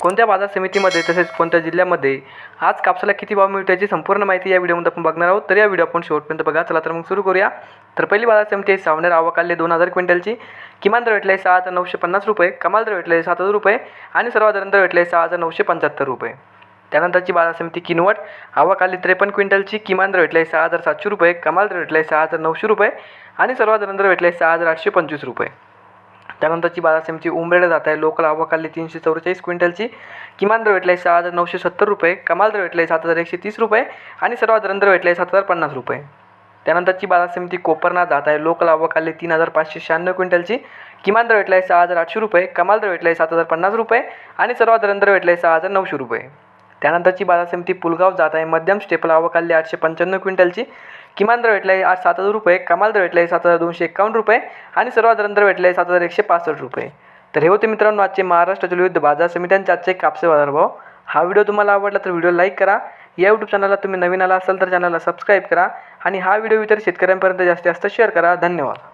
कोणत्या बाजार समितीमध्ये तसेच कोणत्या जिल्ह्यामध्ये आज कापसाला किती भाव मिळतो याची संपूर्ण माहिती या व्हिडिओमध्ये आपण बघणार आहोत. तर या व्हिडिओ आपण शेवटपर्यंत बघा. चला तर मग सुरू करूया. तर पहिली बाजार समिती आहे सावनेर आवकाले दोन हजार क्विंटलची. किमान दर भेटले सहा हजार नऊशे पन्नास रुपये. कमाल दर भेटले सात हजार रुपये. आणि सर्वाधारण दर भेटले सहा हजार नऊशे पंच्याहत्तर रुपये. त्यानंतरची बाजार समिती किनवट आवाखाली त्रेपन्न क्विंटलची. किमान दर भेटले सहा हजार सातशे रुपये. कमाल दर भेटले सहा हजार नऊशे रुपये. आणि सर्वाधारण दर भेटले सहा हजार आठशे पंचवीस रुपये. त्यानंतरची बाजार समिती जात आहे. लोकल आवाखाली तीनशे चौवेचाळीस क्विंटलची. किमान दर आहे सहा हजार नऊशे सत्तर रुपये. कमाल दर भेटले सात हजार एकशे तीस रुपये. आणि सर्वाधारण दर भेटले सात हजार पन्नास रुपये. त्यानंतरची बाजार समिती कोपरना जात आहे. लोकल आवकाले तीन हजार पाचशे शहाण्णव क्विंटलची. किमान दर भेटला आहे सहा हजार आठशे रुपये. कमाल दर भेटला आहे सात हजार पन्नास रुपये. आणि सर्वात दर भेटला आहे सहा हजार नऊशे रुपये. त्यानंतरची बाजार समिती पुलगाव जात आहे. मध्यम स्टेपल आवकाले आठशे पंच्याण्णव क्विंटलची. किमान दर भेटला आहे आठ सात हजार रुपये कमाल दर भेटला आहे सात हजार दोनशे एकावन्न रुपये आणि सर्वात दर भेटला आहे सात हजार एकशे पासष्ट रुपये. तर हे होते मित्रांनो आजचे महाराष्ट्रातील विविध बाजार समित्यांचे आजचे कापसे बाजारभाव हा व्हिडिओ तुम्हाला आवडला तर व्हिडिओ लाईक करा. या यूट्यूब चॅनलला तुम्ही नवीन आला असाल तर चॅनलला सबस्क्राईब करा आणि हा व्हिडिओ इतर शेतकऱ्यांपर्यंत जास्तीत जास्त शेअर करा. धन्यवाद.